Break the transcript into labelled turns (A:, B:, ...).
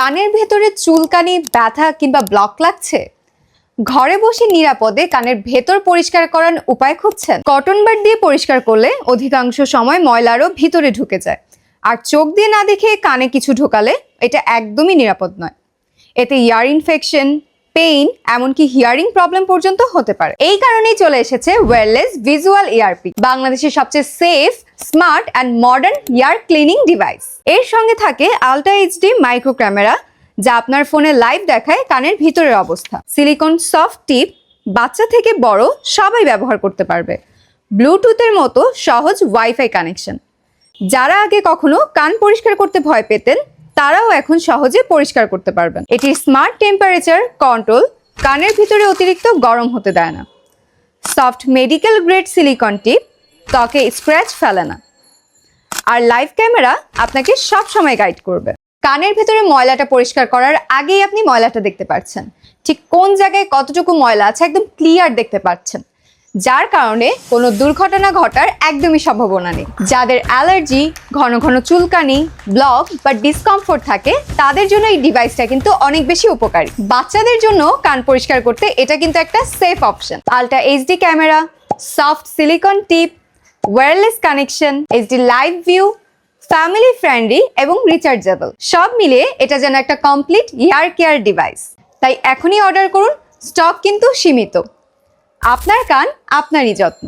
A: কানের ভেতরে চুলকানি, ব্যথা কিংবা ব্লক লাগছে? ঘরে বসে নিরাপদে কানের ভেতর পরিষ্কার করার উপায় খুঁজছেন? কটন বার দিয়ে পরিষ্কার করলে অধিকাংশ সময় ময়লারও ভিতরে ঢুকে যায়। আর চোখ দিয়ে না দেখে কানে কিছু ঢোকালে এটা একদমই নিরাপদ নয়। এতে ইয়ার ইনফেকশন পেইন এমনকি হিয়ারিং প্রবলেম পর্যন্ত হতে পারে। এই কারণেই চলে এসেছে ওয়্যারলেস ভিজুয়াল ইয়ারপি বাংলাদেশের সবচেয়ে safe smart and modern ear cleaning device এর সঙ্গে থাকে আলট্রা এইচডি মাইক্রো ক্যামেরা যা আপনার ফোনে লাইভ দেখায় কানের ভিতরের অবস্থা। সিলিকন সফট টিপ বাচ্চা থেকে বড়, সবাই ব্যবহার করতে পারবে। ব্লুটুথের মতো সহজ ওয়াইফাই কানেকশন যারা আগে কখনো কান পরিষ্কার করতে ভয় পেতেন তারাও এখন সহজে পরিষ্কার করতে পারবেন। এটির স্মার্ট টেম্পারেচার কন্ট্রোল কানের ভিতরে অতিরিক্ত গরম হতে দেয় না। Soft medical grade silicone tip ত্বকে স্ক্র্যাচ ফেলে না। আর লাইভ ক্যামেরা আপনাকে সব সময় গাইড করবে। কানের ভেতরে ময়লাটা পরিষ্কার করার আগেই আপনি ময়লাটা দেখতে পাচ্ছেন ঠিক কোন জায়গায় কতটুকু ময়লা আছে একদম ক্লিয়ার দেখতে পাচ্ছেন। যার কারণে কোনো দুর্ঘটনা ঘটার একদমই সম্ভাবনা নেই। যাদের অ্যালার্জি, ঘন ঘন চুলকানি ব্লক বা ডিসকমফোর্ট থাকে, তাদের জন্য এই ডিভাইসটা কিন্তু অনেক বেশি উপকারী। বাচ্চাদের জন্য কান পরিষ্কার করতে এটা কিন্তু একটা safe option ultra HD camera soft silicone tip wireless connection HD live view family friendly এবং রিচার্জেবল সব মিলিয়ে এটা যেন একটা কমপ্লিট ইয়ার কেয়ার ডিভাইস তাই এখনই অর্ডার করুন স্টক কিন্তু সীমিত। আপনার কান আপনারই যত্ন।